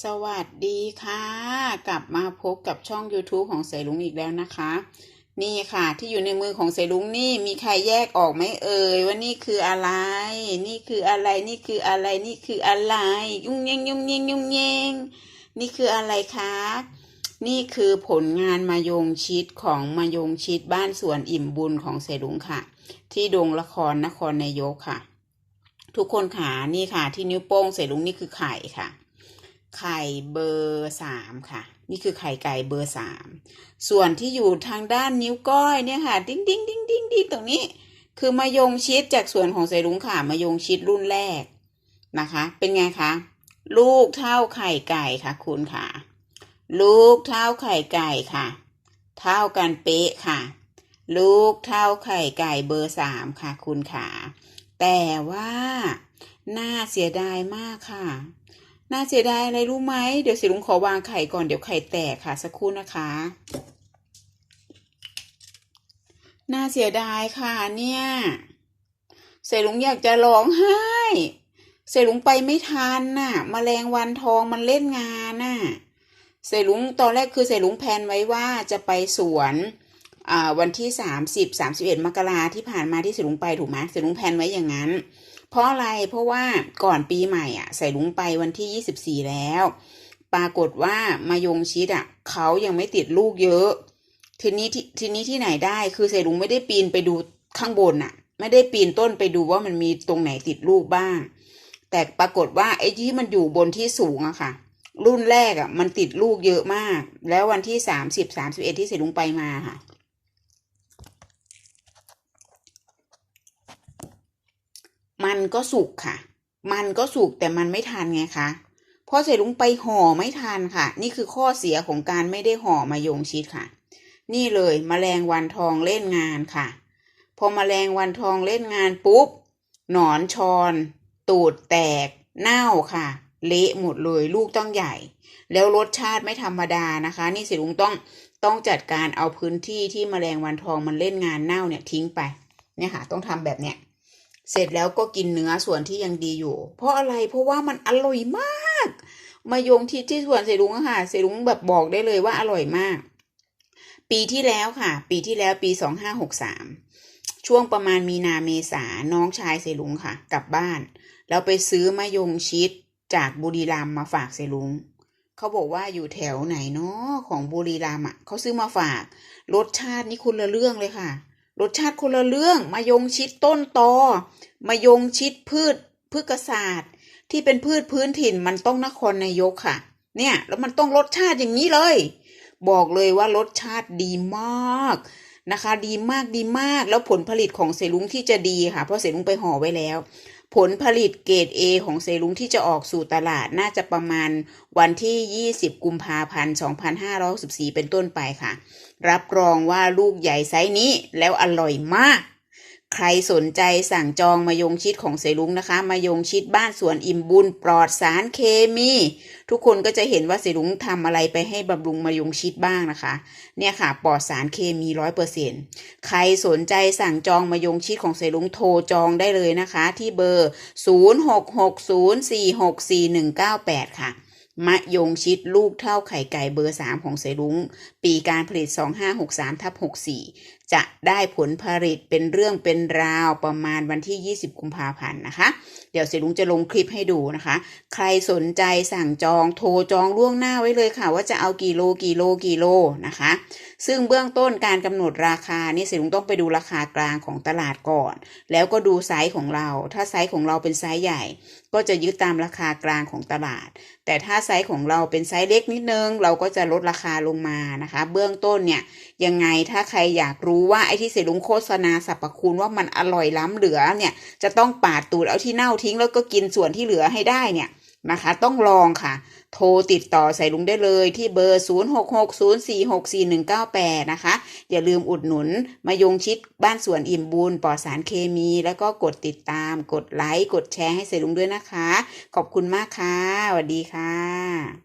สวัสดีค่ะ กลับมาพบกับช่อง YouTube ของเสลุงอีกแล้วนะคะ นี่ค่ะที่อยู่ในมือของเสลุงนี่มีใครแยกออกไหมเอ่ยว่านี่คืออะไร นี่คืออะไรนี่คืออะไรนี่คืออะไร ยุ่งเยงยุ่งเยงยุ่งเยงนี่คืออะไรคะนี่คือผลงานมายงชิดของมายงชิดบ้านสวนอิ่มบุญของเสลุงค่ะ ที่ดงละครนครนายกค่ะ ทุกคนค่ะนี่ค่ะที่นิ้วโป้งเสลุงนี่คือไข่ค่ะ ไข่เบอร์สามค่ะ นี่คือไข่ไก่เบอร์สามส่วนที่อยู่ทางด้านนิ้วก้อยเนี่ยค่ะ ดิ้งดิ้งดิ้งดิ้งดิ้งตรงนี้ คือมายงชิดจากส่วนของใส่ลุงค่ะมายงชิดรุ่นแรกนะคะ เป็นไงคะลูกเท่าไข่ไก่ค่ะ คุณค่ะ ลูกเท่าไข่ไก่ค่ะ เท่ากันเป๊ะค่ะ ลูกเท่าไข่ไก่เบอร์สามค่ะ คุณค่ะ แต่ว่าน่าเสียดายมากค่ะ น่าเสียดายอะไรรู้ไหม เดี๋ยวสิลุงขอวางไข่ก่อนเดี๋ยวไข่แตกค่ะสักครู่นะคะ น่าเสียดายค่ะเนี่ยเสลุงอยากจะร้องไห้ เสลุงไปไม่ทันน่ะมแมลงวันทองมันเล่นงานน่ะ เสลุงตอนแรกคือเสลุงแพนไว้ว่าจะไปสวนอ่าวันที่สามสิบสามสิบเอ็ดมกราที่ผ่านมาที่เสลุงไปถูกไหมเสลุงแพนไว้อย่างนั้น เพราะอะไรเพราะว่าก่อนปีใหม่อะ ใส่ลุงไปวันที่ยี่สิบสี่แล้ว ปรากฏว่ามายงชิดอะเขายังไม่ติดลูกเยอะทีนี้ที่ทีนี้ที่ไหนได้คือใส่ลุงไม่ได้ปีนไปดูข้างบนอะ ไม่ได้ปีนต้นไปดูว่ามันมีตรงไหนติดลูกบ้าง แต่ปรากฏว่าไอ้ที่มันอยู่บนที่สูงอะค่ะ รุ่นแรกอะมันติดลูกเยอะมาก แล้ววันที่สามสิบสามสิบเอ็ดที่ใส่ลุงไปมาค่ะ มันก็สุกค่ะ มันก็สุกแต่มันไม่ทันไงคะเพราะใส่ลุงไปห่อไม่ทันค่ะ นี่คือข้อเสียของการไม่ได้ห่อมายงชิดค่ะ นี่เลยมแมลงวันทองเล่นงานค่ะ พอมแมลงวันทองเล่นงานปุ๊บหนอนชอน ตูดแตก เน่าค่ะ เละหมดเลยลูกต้องใหญ่ แล้วรสชาติไม่ธรรมดานะคะ นี่สิลุงต้องต้องจัดการเอาพื้นที่ที่มแมลงวันทองมันเล่นงานเน่าเนี่ยทิ้งไปเนี่ยค่ะ ต้องทำแบบเนี้ย เสร็จแล้วก็กินเนื้อส่วนที่ยังดีอยู่ เพราะอะไรเพราะว่ามันอร่อยมาก มายงที่ที่สวนเสรุงค่ะเสรุงแบบบอกได้เลยว่าอร่อยมาก ปีที่แล้วค่ะ ปีที่แล้วปีสองห้าหกสามช่วงประมาณมีนาเมษาน้องชายเสรุงค่ะ กลับบ้าน แล้วไปซื้อมายงชิดจากบุรีรัมมาฝากเสรุงเขาบอกว่าอยู่แถวไหนเนาะของบุรีรัมย์อะเขาซื้อมาฝาก รสชาตินี่คนละเรื่องเลยค่ะ รสชาติคนละเรื่องมายงชิดต้นตอมายงชิดพืชพืชกศาสตร์ที่เป็นพืชพื้นถิ่นมันต้องนครนายกค่ะ เนี่ยแล้วมันต้องรสชาติอย่างนี้เลย บอกเลยว่ารสชาติดีมากนะคะ ดีมากดีมากแล้วผลผลิตของเซรุงที่จะดีค่ะ เพราะเซรุงไปห่อไว้แล้ว ผลผลิตเกรด A ของเซรุงที่จะออกสู่ตลาดน่าจะประมาณวันที่ 20 กุมภาพันธ์ 2564 เป็นต้นไปค่ะ รับรองว่าลูกใหญ่ไซส์นี้แล้วอร่อยมาก ใครสนใจสั่งจองมายงชิดของเสลุงนะคะมายงชิดบ้านสวนอิ่มบุญปลอดสารเคมี ทุกคนก็จะเห็นว่าเสลุงทำอะไรไปให้บำรุงมายงชิดบ้างนะคะ เนี่ยค่ะปลอดสารเคมีร้อยเปอร์เซ็นใครสนใจสั่งจองมายงชิดของเสลุงโทรจองได้เลยนะคะ ที่เบอร์0660464198ค่ะมะยงชิดลูกเท่าไข่ไก่เบอร์ 3 ของเสรุ้ง ปีการผลิต 2563ทับ64 จะได้ผลผลิตเป็นเรื่องเป็นราวประมาณวันที่ 20 กุมภาพันธ์นะคะ เดี๋ยวเสรุ้งจะลงคลิปให้ดูนะคะ ใครสนใจสั่งจองโทรจองล่วงหน้าไว้เลยค่ะ ว่าจะเอากี่โลกี่โลกี่โลนะคะ ซึ่งเบื้องต้นการกำหนดราคานี่เสรุ้งต้องไปดูราคากลางของตลาดก่อน แล้วก็ดูไซส์ของเรา ถ้าไซส์ของเราเป็นไซส์ใหญ่ ก็จะยึดตามราคากลางของตลาด แต่ถ้าไซส์ของเราเป็นไซส์เล็กนิดนึง เราก็จะลดราคาลงมานะคะ เบื้องต้นเนี่ยยังไงถ้าใครอยากรู้ว่าไอ้ที่เสรุงโฆษณาสรรพคุณว่ามันอร่อยล้ำเหลือเนี่ยจะต้องปาดตูดเอาที่เน่าทิ้งแล้วก็กินส่วนที่เหลือให้ได้เนี่ยนะคะ ต้องลองค่ะ โทรติดต่อใส่ลุงได้เลยที่เบอร์ 0660464198 นะคะ อย่าลืมอุดหนุนมายงชิดบ้านสวนอิ่มบุญปลอดสารเคมี แล้วก็กดติดตาม กดไลค์ กดแชร์ให้ใส่ลุงด้วยนะคะ ขอบคุณมากค่ะสวัสดีค่ะ